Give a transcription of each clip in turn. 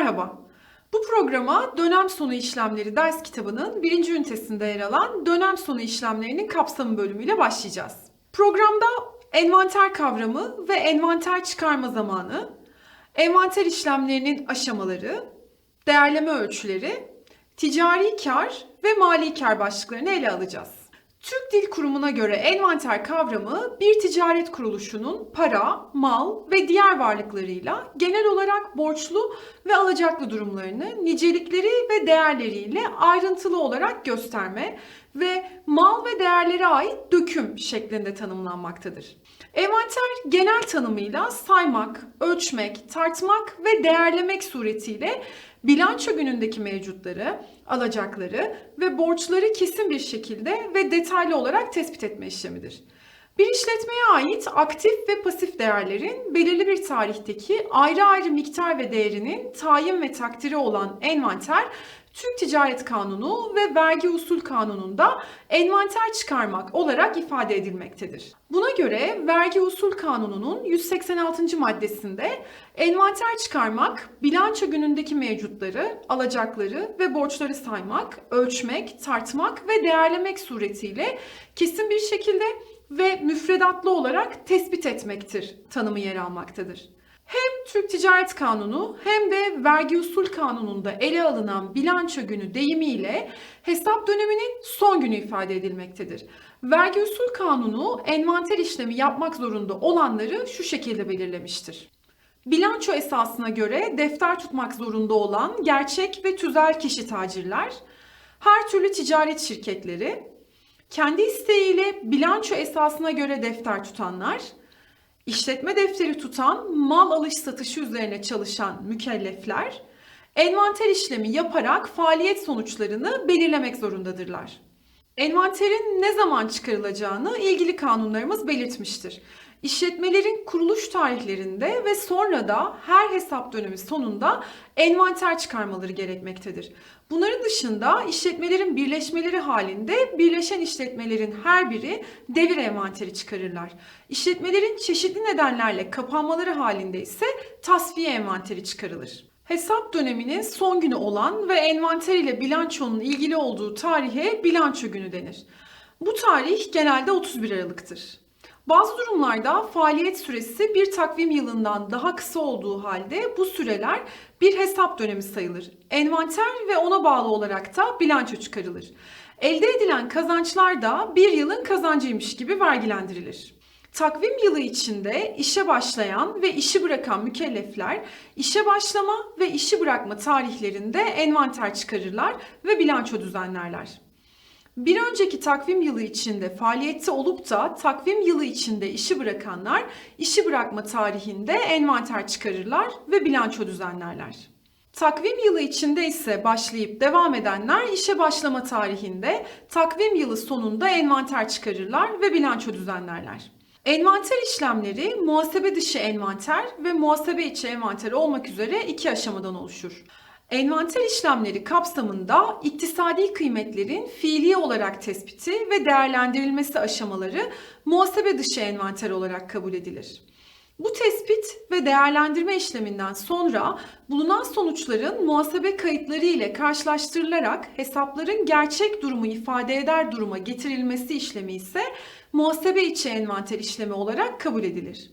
Merhaba. Bu programa dönem sonu işlemleri ders kitabının birinci ünitesinde yer alan dönem sonu işlemlerinin kapsamı bölümüyle başlayacağız. Programda envanter kavramı ve envanter çıkarma zamanı, envanter işlemlerinin aşamaları, değerleme ölçüleri, ticari kar ve mali kar başlıklarını ele alacağız. Türk Dil Kurumu'na göre envanter kavramı bir ticaret kuruluşunun para, mal ve diğer varlıklarıyla genel olarak borçlu ve alacaklı durumlarını nicelikleri ve değerleriyle ayrıntılı olarak gösterme ve mal ve değerlere ait döküm şeklinde tanımlanmaktadır. Envanter genel tanımıyla saymak, ölçmek, tartmak ve değerlemek suretiyle bilanço günündeki mevcutları, alacakları ve borçları kesin bir şekilde ve detaylı olarak tespit etme işlemidir. Bir işletmeye ait aktif ve pasif değerlerin belirli bir tarihteki ayrı ayrı miktar ve değerinin tayin ve takdiri olan envanter, Türk Ticaret Kanunu ve Vergi Usul Kanunu'nda envanter çıkarmak olarak ifade edilmektedir. Buna göre Vergi Usul Kanunu'nun 186. maddesinde envanter çıkarmak, bilanço günündeki mevcutları, alacakları ve borçları saymak, ölçmek, tartmak ve değerlemek suretiyle kesin bir şekilde ve müfredatlı olarak tespit etmektir tanımı yer almaktadır. Hem Türk Ticaret Kanunu hem de Vergi Usul Kanunu'nda ele alınan bilanço günü deyimiyle hesap döneminin son günü ifade edilmektedir. Vergi Usul Kanunu envanter işlemi yapmak zorunda olanları şu şekilde belirlemiştir. Bilanço esasına göre defter tutmak zorunda olan gerçek ve tüzel kişi tacirler, her türlü ticaret şirketleri, kendi isteğiyle bilanço esasına göre defter tutanlar, işletme defteri tutan, mal alış satışı üzerine çalışan mükellefler, envanter işlemi yaparak faaliyet sonuçlarını belirlemek zorundadırlar. Envanterin ne zaman çıkarılacağını ilgili kanunlarımız belirtmiştir. İşletmelerin kuruluş tarihlerinde ve sonra da her hesap dönemi sonunda envanter çıkarmaları gerekmektedir. Bunların dışında işletmelerin birleşmeleri halinde birleşen işletmelerin her biri devir envanteri çıkarırlar. İşletmelerin çeşitli nedenlerle kapanmaları halinde ise tasfiye envanteri çıkarılır. Hesap döneminin son günü olan ve envanter ile bilançonun ilgili olduğu tarihe bilanço günü denir. Bu tarih genelde 31 Aralık'tır. Bazı durumlarda faaliyet süresi bir takvim yılından daha kısa olduğu halde bu süreler bir hesap dönemi sayılır. Envanter ve ona bağlı olarak da bilanço çıkarılır. Elde edilen kazançlar da bir yılın kazancıymış gibi vergilendirilir. Takvim yılı içinde işe başlayan ve işi bırakan mükellefler işe başlama ve işi bırakma tarihlerinde envanter çıkarırlar ve bilanço düzenlerler. Bir önceki takvim yılı içinde faaliyette olup da takvim yılı içinde işi bırakanlar işi bırakma tarihinde envanter çıkarırlar ve bilanço düzenlerler. Takvim yılı içinde ise başlayıp devam edenler işe başlama tarihinde takvim yılı sonunda envanter çıkarırlar ve bilanço düzenlerler. Envanter işlemleri muhasebe dışı envanter ve muhasebe içi envanter olmak üzere iki aşamadan oluşur. Envanter işlemleri kapsamında iktisadi kıymetlerin fiili olarak tespiti ve değerlendirilmesi aşamaları muhasebe dışı envanter olarak kabul edilir. Bu tespit ve değerlendirme işleminden sonra bulunan sonuçların muhasebe kayıtları ile karşılaştırılarak hesapların gerçek durumu ifade eder duruma getirilmesi işlemi ise muhasebe içi envanter işlemi olarak kabul edilir.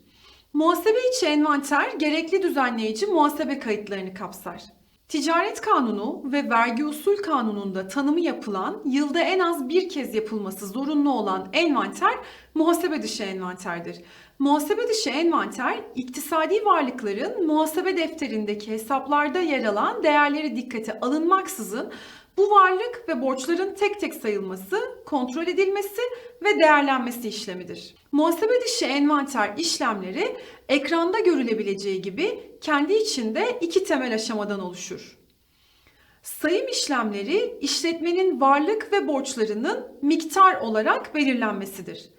Muhasebe içi envanter gerekli düzenleyici muhasebe kayıtlarını kapsar. Ticaret Kanunu ve Vergi Usul Kanunu'nda tanımı yapılan, yılda en az bir kez yapılması zorunlu olan envanter muhasebe dışı envanterdir. Muhasebe dışı envanter, iktisadi varlıkların muhasebe defterindeki hesaplarda yer alan değerleri dikkate alınmaksızın bu varlık ve borçların tek tek sayılması, kontrol edilmesi ve değerlenmesi işlemidir. Muhasebe dışı envanter işlemleri ekranda görülebileceği gibi kendi içinde iki temel aşamadan oluşur. Sayım işlemleri işletmenin varlık ve borçlarının miktar olarak belirlenmesidir.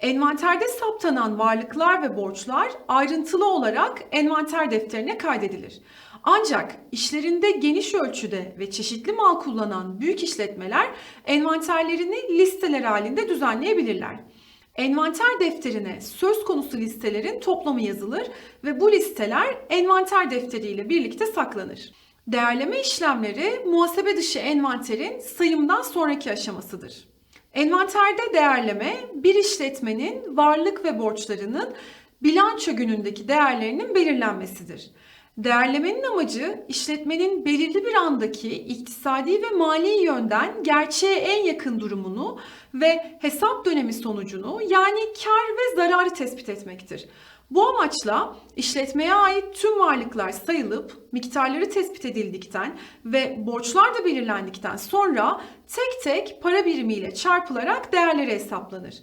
Envanterde saptanan varlıklar ve borçlar ayrıntılı olarak envanter defterine kaydedilir. Ancak işlerinde geniş ölçüde ve çeşitli mal kullanan büyük işletmeler envanterlerini listeler halinde düzenleyebilirler. Envanter defterine söz konusu listelerin toplamı yazılır ve bu listeler envanter defteriyle birlikte saklanır. Değerleme işlemleri muhasebe dışı envanterin sayımdan sonraki aşamasıdır. Envanterde değerleme bir işletmenin varlık ve borçlarının bilanço günündeki değerlerinin belirlenmesidir. Değerlemenin amacı işletmenin belirli bir andaki iktisadi ve mali yönden gerçeğe en yakın durumunu ve hesap dönemi sonucunu yani kar ve zararı tespit etmektir. Bu amaçla işletmeye ait tüm varlıklar sayılıp miktarları tespit edildikten ve borçlar da belirlendikten sonra tek tek para birimiyle çarpılarak değerleri hesaplanır.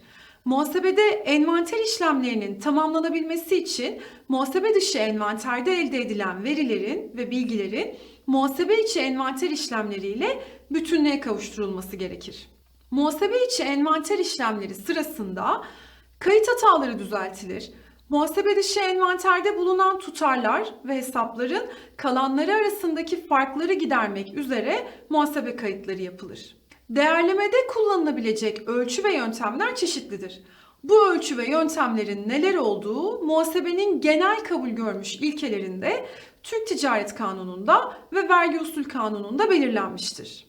Muhasebede envanter işlemlerinin tamamlanabilmesi için muhasebe dışı envanterde elde edilen verilerin ve bilgilerin muhasebe içi envanter işlemleriyle bütünlüğe kavuşturulması gerekir. Muhasebe içi envanter işlemleri sırasında kayıt hataları düzeltilir. Muhasebe dışı envanterde bulunan tutarlar ve hesapların kalanları arasındaki farkları gidermek üzere muhasebe kayıtları yapılır. Değerlemede kullanılabilecek ölçü ve yöntemler çeşitlidir. Bu ölçü ve yöntemlerin neler olduğu muhasebenin genel kabul görmüş ilkelerinde Türk Ticaret Kanunu'nda ve Vergi Usul Kanunu'nda belirlenmiştir.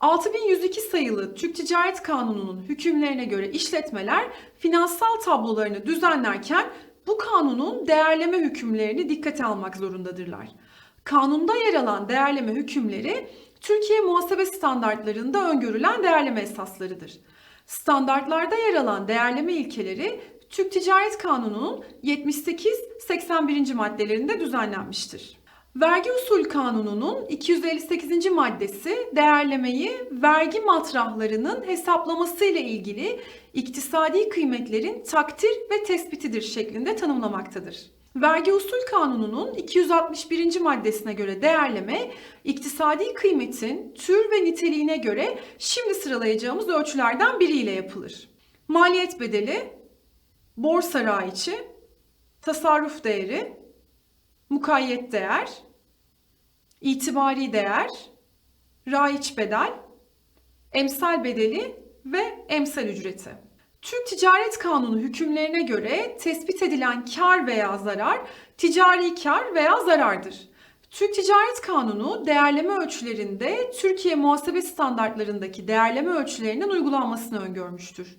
6102 sayılı Türk Ticaret Kanunu'nun hükümlerine göre işletmeler finansal tablolarını düzenlerken bu kanunun değerleme hükümlerini dikkate almak zorundadırlar. Kanunda yer alan değerleme hükümleri Türkiye muhasebe standartlarında öngörülen değerleme esaslarıdır. Standartlarda yer alan değerleme ilkeleri Türk Ticaret Kanunu'nun 78-81. maddelerinde düzenlenmiştir. Vergi Usul Kanunu'nun 258. maddesi değerlemeyi vergi matrahlarının hesaplaması ile ilgili iktisadi kıymetlerin takdir ve tespitidir şeklinde tanımlamaktadır. Vergi Usul Kanunu'nun 261. maddesine göre değerleme, iktisadi kıymetin tür ve niteliğine göre şimdi sıralayacağımız ölçülerden biriyle yapılır. Maliyet bedeli, borsa raiçi, tasarruf değeri, mukayyet değer, itibari değer, raiç bedel, emsal bedeli ve emsal ücreti. Türk Ticaret Kanunu hükümlerine göre tespit edilen kar veya zarar ticari kar veya zarardır. Türk Ticaret Kanunu değerleme ölçülerinde Türkiye muhasebe standartlarındaki değerleme ölçülerinin uygulanmasını öngörmüştür.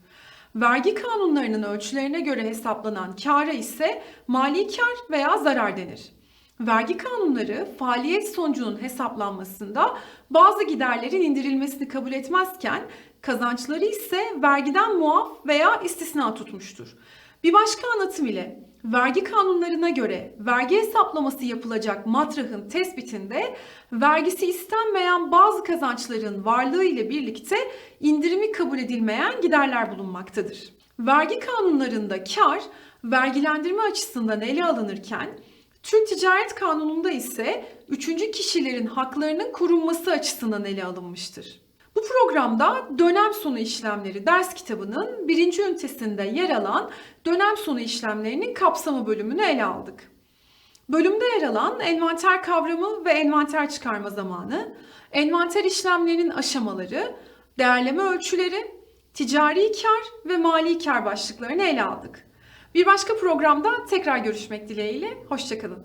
Vergi kanunlarının ölçülerine göre hesaplanan kâra ise mali kar veya zarar denir. Vergi kanunları faaliyet sonucunun hesaplanmasında bazı giderlerin indirilmesini kabul etmezken kazançları ise vergiden muaf veya istisna tutmuştur. Bir başka anlatım ile vergi kanunlarına göre vergi hesaplaması yapılacak matrahın tespitinde vergisi istenmeyen bazı kazançların varlığı ile birlikte indirimi kabul edilmeyen giderler bulunmaktadır. Vergi kanunlarında kar vergilendirme açısından ele alınırken Türk Ticaret Kanunu'nda ise üçüncü kişilerin haklarının korunması açısından ele alınmıştır. Bu programda dönem sonu işlemleri ders kitabının birinci ünitesinde yer alan dönem sonu işlemlerinin kapsamı bölümünü ele aldık. Bölümde yer alan envanter kavramı ve envanter çıkarma zamanı, envanter işlemlerinin aşamaları, değerleme ölçüleri, ticari kar ve mali kar başlıklarını ele aldık. Bir başka programda tekrar görüşmek dileğiyle, hoşçakalın.